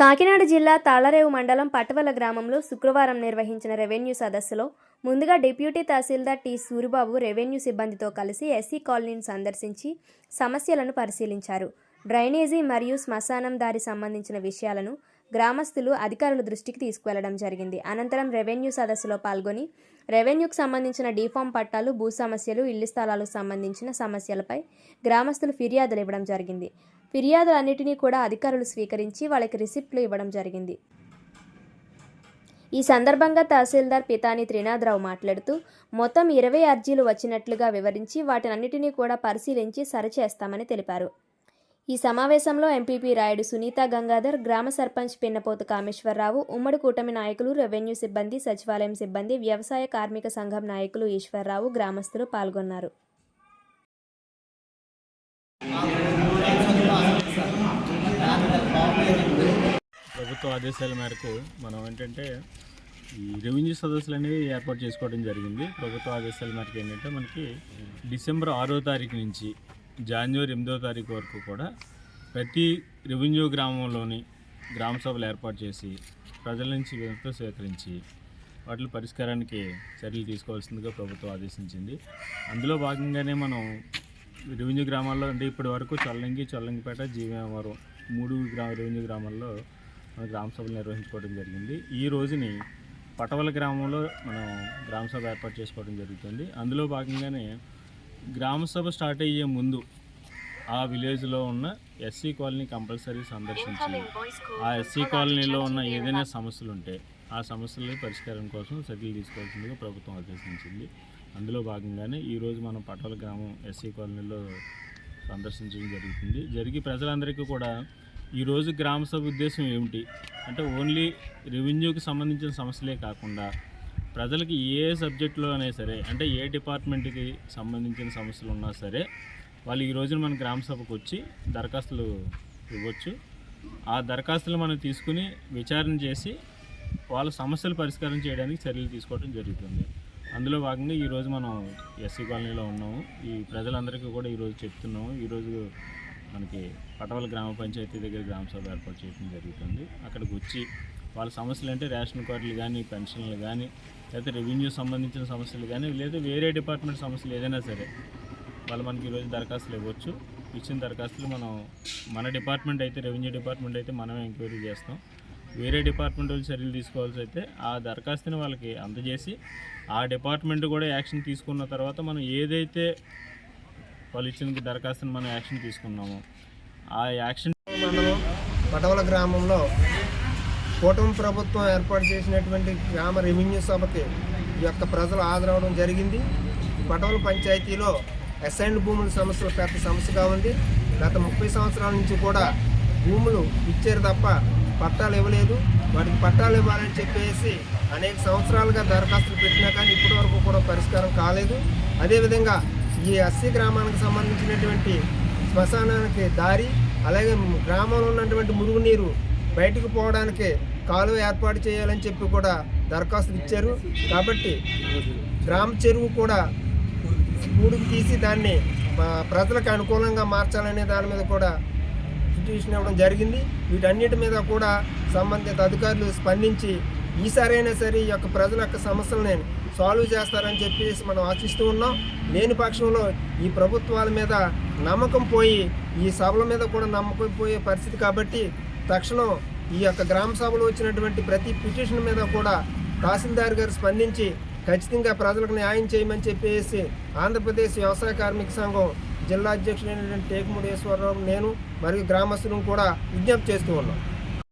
కాకినాడ జిల్లా తాళరేవు మండలం పటవల గ్రామంలో శుక్రవారం నిర్వహించిన రెవెన్యూ సదస్సులో ముందుగా deputy tahsildar T Suribabu revenue సిబ్బందితో కలిసి ఎస్సీ కాలనీని సందర్శించి సమస్యలను పరిశీలించారు. డ్రైనేజీ మరియు శ్మశానం దారి సంబంధించిన విషయాలను గ్రామస్తులు అధికారుల దృష్టికి తీసుకువెళ్ళడం జరిగింది. అనంతరం రెవెన్యూ సదస్సులో పాల్గొని రెవెన్యూకు సంబంధించిన డీఫామ్ పట్టాలు భూ సమస్యలు ఇళ్ళ స్థలాలకు సంబంధించిన సమస్యలపై గ్రామస్తులు ఫిర్యాదులు ఇవ్వడం జరిగింది. ఫిర్యాదులన్నిటినీ కూడా అధికారులు స్వీకరించి వాళ్ళకి రిసిప్ట్లు ఇవ్వడం జరిగింది. ఈ సందర్భంగా తహసీల్దార్ పితాని త్రినాథరావు మాట్లాడుతూ మొత్తం ఇరవై అర్జీలు వచ్చినట్లుగా వివరించి వాటినన్నిటినీ కూడా పరిశీలించి సరిచేస్తామని తెలిపారు. ఈ సమావేశంలో ఎంపీపీ రాయుడు సునీత గంగాధర్ గ్రామ సర్పంచ్ పిన్నపోతు కామేశ్వరరావు ఉమ్మడి కూటమి నాయకులు రెవెన్యూ సిబ్బంది సచివాలయం సిబ్బంది వ్యవసాయ కార్మిక సంఘం నాయకులు ఈశ్వరరావు గ్రామస్తులు పాల్గొన్నారు. ప్రభుత్వ ఆదేశాల మేరకు మనం ఏంటంటే ఈ రెవెన్యూ సదస్సులు అనేవి ఏర్పాటు చేసుకోవడం జరిగింది. ప్రభుత్వ ఆదేశాల మేరకు ఏంటంటే మనకి డిసెంబర్ ఆరో తారీఖు నుంచి జనవరి ఎనిమిదో తారీఖు వరకు కూడా ప్రతి రెవెన్యూ గ్రామంలోని గ్రామ సభలు ఏర్పాటు చేసి ప్రజల నుంచి వినతులు స్వీకరించి వాటి పరిష్కారానికి చర్యలు తీసుకోవాల్సిందిగా ప్రభుత్వం ఆదేశించింది. అందులో భాగంగానే మనం రెవెన్యూ గ్రామాల్లో అంటే ఇప్పటి వరకు చల్లంగి చల్లంగిపేట జీవవరం మూడు గ్రా రెవెన్యూ గ్రామాల్లో మన గ్రామ సభలు నిర్వహించుకోవడం జరిగింది. ఈ రోజుని పటవల గ్రామంలో మనం గ్రామ సభ ఏర్పాటు చేసుకోవడం జరుగుతుంది. అందులో భాగంగానే గ్రామ సభ స్టార్ట్ అయ్యే ముందు ఆ విలేజ్లో ఉన్న ఎస్సీ కాలనీ కంపల్సరీ సందర్శించి ఆ ఎస్సీ కాలనీలో ఉన్న ఏదైనా సమస్యలు ఉంటే ఆ సమస్యల పరిష్కారం కోసం చర్యలు తీసుకోవాల్సిందిగా ప్రభుత్వం ఆదేశించింది. అందులో భాగంగానే ఈరోజు మనం పటవల గ్రామం ఎస్సీ కాలనీలో సందర్శించడం జరుగుతుంది. జరిగి ప్రజలందరికీ కూడా ఈరోజు గ్రామ సభ ఉద్దేశం ఏమిటి? అంటే ఓన్లీ రెవెన్యూకి సంబంధించిన సమస్యలే కాకుండా ప్రజలకి ఏ సబ్జెక్టులో అయినా సరే అంటే ఏ డిపార్ట్మెంట్కి సంబంధించిన సమస్యలు ఉన్నా సరే వాళ్ళు ఈ రోజున మన గ్రామ సభకు వచ్చి దరఖాస్తులు ఇవ్వచ్చు. ఆ దరఖాస్తులు మనం తీసుకుని విచారణ చేసి వాళ్ళ సమస్యలు పరిష్కారం చేయడానికి చర్యలు తీసుకోవడం జరుగుతుంది. అందులో భాగంగా ఈరోజు మనం ఎస్సీ కాలనీలో ఉన్నాము. ఈ ప్రజలందరికీ కూడా ఈరోజు చెప్తున్నాము. ఈరోజు మనకి పటవల గ్రామ పంచాయతీ దగ్గర గ్రామ సభ ఏర్పాటు చేయడం జరుగుతుంది. అక్కడికి వచ్చి వాళ్ళ సమస్యలు అంటే రేషన్ కార్డులు కానీ పెన్షన్లు కానీ లేకపోతే రెవెన్యూ సంబంధించిన సమస్యలు కానీ లేదా వేరే డిపార్ట్మెంట్ సమస్యలు ఏదైనా సరే వాళ్ళు మనకి ఈరోజు దరఖాస్తులు ఇవ్వచ్చు. ఇచ్చిన దరఖాస్తులు మనం మన డిపార్ట్మెంట్ అయితే రెవెన్యూ డిపార్ట్మెంట్ అయితే మనమే ఎంక్వైరీ చేస్తాం. వేరే డిపార్ట్మెంట్ వాళ్ళు చర్యలు తీసుకోవాల్సి అయితే ఆ దరఖాస్తుని వాళ్ళకి అందజేసి ఆ డిపార్ట్మెంట్ కూడా యాక్షన్ తీసుకున్న తర్వాత మనం ఏదైతే వాళ్ళు ఇచ్చిన దరఖాస్తుని మనం యాక్షన్ తీసుకున్నామో ఆ యాక్షన్ మండలం పటవల గ్రామంలో కూటమి ప్రభుత్వం ఏర్పాటు చేసినటువంటి గ్రామ రెవెన్యూ సభకి యొక్క ప్రజలు హాజరవడం జరిగింది. పటోల పటవల పంచాయతీలో అసైన్డ్ భూముల సమస్య పెద్ద సమస్యగా ఉంది. గత ముప్పై సంవత్సరాల నుంచి కూడా భూములు ఇచ్చారు తప్ప పట్టాలు ఇవ్వలేదు. వాటికి పట్టాలు ఇవ్వాలని చెప్పేసి అనేక సంవత్సరాలుగా దరఖాస్తులు పెట్టినా కానీ ఇప్పటి వరకు కూడా పరిష్కారం కాలేదు. అదేవిధంగా ఈ అస్సీ గ్రామానికి సంబంధించినటువంటి శ్మశానానికి దారి అలాగే గ్రామంలో ఉన్నటువంటి మురుగునీరు బయటకు పోవడానికి కాలువ ఏర్పాటు చేయాలని చెప్పి కూడా దరఖాస్తు ఇచ్చారు. కాబట్టి గ్రామ చెరువు కూడా గూడుకు తీసి దాన్ని ప్రజలకు అనుకూలంగా మార్చాలనే దాని మీద కూడా పిటిషన్ ఇవ్వడం జరిగింది. వీటన్నిటి మీద కూడా సంబంధిత అధికారులు స్పందించి ఈసారైనా సరే ఈ యొక్క ప్రజల యొక్క సమస్యలని సాల్వ్ చేస్తారని చెప్పేసి మనం ఆశిస్తూ ఉన్నాం. లేని పక్షంలో ఈ ప్రభుత్వాల మీద నమ్మకం పోయి ఈ సభల మీద కూడా నమ్మకం పోయే పరిస్థితి కాబట్టి తక్షణం ఈ యొక్క గ్రామ సభలో వచ్చినటువంటి ప్రతి పిటిషన్ మీద కూడా తహసీల్దార్ గారు స్పందించి ఖచ్చితంగా ప్రజలకు న్యాయం చేయమని చెప్పేసి ఆంధ్రప్రదేశ్ వ్యవసాయ కార్మిక సంఘం జిల్లా అధ్యక్షుడైనటువంటి టేకుముడేశ్వరరావు నేను మరియు గ్రామస్తులను కూడా విజ్ఞప్తి చేస్తూ ఉన్నాం.